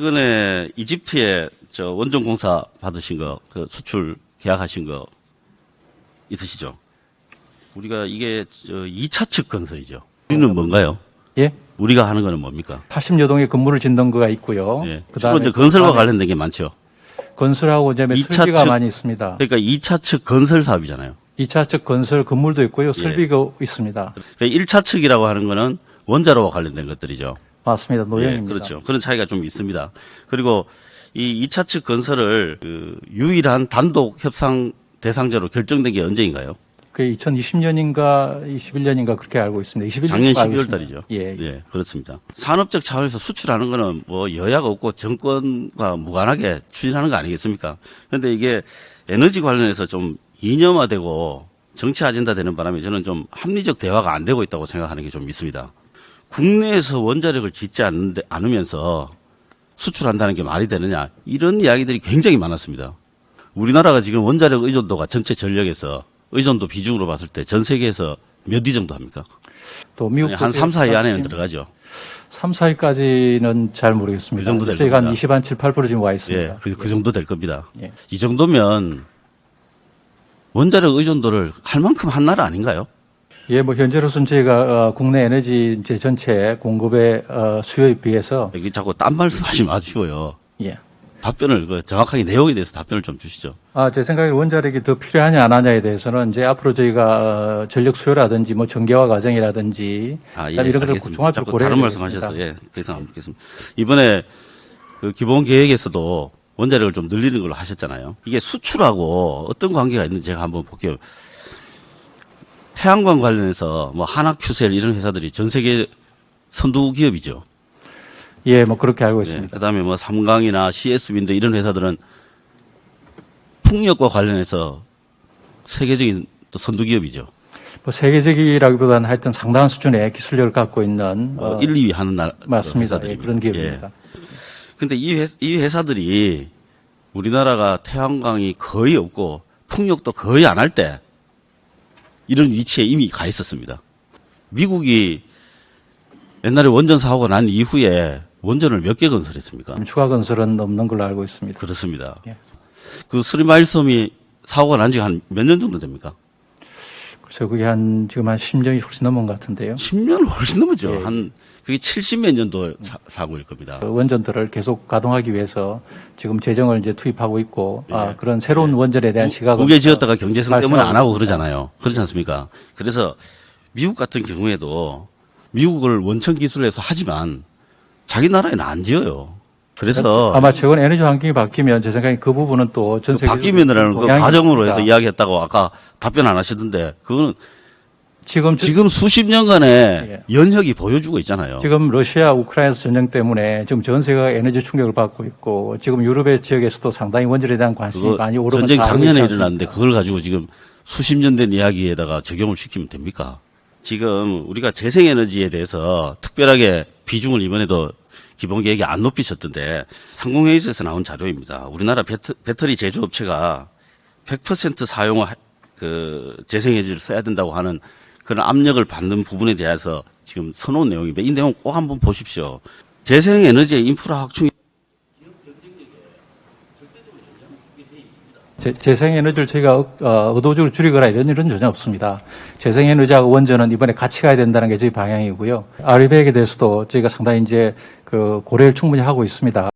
최근에 이집트에 저 원전 공사 받으신 거, 그 수출 계약하신 거 있으시죠? 우리가 이게 저 2차 측 건설이죠. 우리는 뭔가요? 예. 우리가 하는 거는 뭡니까? 80여 동의 건물을 짓는 거가 있고요. 예. 주로 그다음에 이제 건설과 그다음에 관련된 게 많죠. 건설하고 이제 이차 설비가 측- 많이 있습니다. 그러니까 2차 측 건설 사업이잖아요. 2차 측 건설 건물도 있고요. 설비가 있습니다. 그러니까 1차 측이라고 하는 거는 원자로와 관련된 것들이죠. 맞습니다. 노영입니다. 예, 그렇죠. 그런 차이가 좀 있습니다. 그리고 이 2차 측 건설을 그 유일한 단독 협상 대상자로 결정된 게 언제인가요? 그 2020년인가 21년인가 그렇게 알고 있습니다. 21년 작년 12월 달이죠. 예. 예, 그렇습니다. 산업적 차원에서 수출하는 거는 뭐 여야가 없고 정권과 무관하게 추진하는 거 아니겠습니까? 그런데 이게 에너지 관련해서 좀 이념화되고 정치 아젠다 되는 바람에 저는 좀 합리적 대화가 안 되고 있다고 생각하는 게 좀 있습니다. 국내에서 원자력을 짓지 않는데, 않으면서 수출한다는 게 말이 되느냐 이런 이야기들이 굉장히 많았습니다. 우리나라가 지금 원자력 의존도가 전체 전력에서 의존도 비중으로 봤을 때 전 세계에서 몇 위 정도 합니까? 또 미국 한 3, 4위 안에는 들어가죠. 3, 4위까지는 잘 모르겠습니다. 그 정도 될 저희가 한 겁니다. 20, 한 7, 8% 지금 와 예, 있습니다. 그, 그 정도 될 겁니다. 예. 이 정도면 원자력 의존도를 할 만큼 한 나라 아닌가요? 예, 뭐 현재로서는 저희가 어, 국내 에너지 이제 전체 공급의 어, 수요에 비해서 여기 자꾸 딴 말씀하시면 아쉬워요. 예. 답변을 그 정확하게 내용에 대해서 답변을 좀 주시죠. 아, 제 생각에 원자력이 더 필요하냐 안 하냐에 대해서는 이제 앞으로 저희가 어, 전력 수요라든지 뭐 전개화 과정이라든지 아, 그다음에 이런 것을 알겠습니다. 종합적으로 자꾸 고려해야 다른. 말씀하셔서 예, 더 이상 안 묻겠습니다. 이번에 그 기본 계획에서도 원자력을 좀 늘리는 걸로 하셨잖아요. 이게 수출하고 어떤 관계가 있는지 제가 한번 볼게요. 태양광 관련해서 뭐 하나 큐셀 이런 회사들이 전 세계 선두 기업이죠. 예, 뭐 그렇게 알고 예, 있습니다. 그다음에 뭐 삼강이나 CS윈드 이런 회사들은 풍력과 관련해서 세계적인 또 선두 기업이죠. 뭐 세계적이라기보다는 하여튼 상당한 수준의 기술력을 갖고 있는 어, 어, 1, 2위 하는 나라 맞습니다. 예. 그런 기업입니다. 근데 이, 회, 이 회사들이 우리나라가 태양광이 거의 없고 풍력도 거의 안 할 때 이런 위치에 이미 가 있었습니다. 미국이 옛날에 원전 사고가 난 이후에 원전을 몇 개 건설했습니까? 추가 건설은 없는 걸로 알고 있습니다. 그렇습니다. 예. 그 스리마일섬이 사고가 난 지 한 몇 년 정도 됩니까? 그래서 그게 한 지금 한 10년이 훨씬 넘은 것 같은데요. 10년을 훨씬 넘었죠. 예. 한 그게 70몇 년도 사, 사고일 겁니다. 그 원전들을 계속 가동하기 위해서 지금 재정을 이제 투입하고 있고 예. 아, 그런 새로운 원전에 대한 시각은 두개 지었다가 경제성 때문에 안 하고 그러잖아요. 그렇지 않습니까? 그래서 미국 같은 경우에도 미국을 원천 기술에서 하지만 자기 나라에는 안 지어요. 그래서 아마 최근 에너지 환경이 바뀌면 제 생각에 그 부분은 또전그 세계 바뀌면이라는 그 과정으로 해서. 이야기했다고 아까 답변 안 하시던데 그거는 지금 저- 지금 수십 년간의 예. 연혁이 보여주고 있잖아요. 지금 러시아 우크라이나 전쟁 때문에 지금 전 세계가 에너지 충격을 받고 있고 지금 유럽의 지역에서도 상당히 원전에 대한 관심이 많이 오르는 전쟁 작년에 일어났는데? 그걸 가지고 지금 수십 년 된 이야기에다가 적용을 시키면 됩니까? 지금 우리가 재생에너지에 대해서 특별하게 비중을 이번에도 기본 계획에 안 높이셨던데 상공회의소에서 나온 자료입니다. 우리나라 배터, 배터리 제조업체가 100% 사용 그 재생에너지를 써야 된다고 하는 그런 압력을 받는 부분에 대해서 지금 서놓은 내용입니다. 이 내용 꼭 한번 보십시오. 재생에너지의 인프라 확충이 재- 재생에너지를 저희가 어, 어, 의도적으로 줄이거나 이런 일은 전혀 없습니다. 재생에너지하고 원전은 이번에 같이 가야 된다는 게 저희 방향이고요. 아리백에 대해서도 저희가 상당히 이제 그 고려를 충분히 하고 있습니다.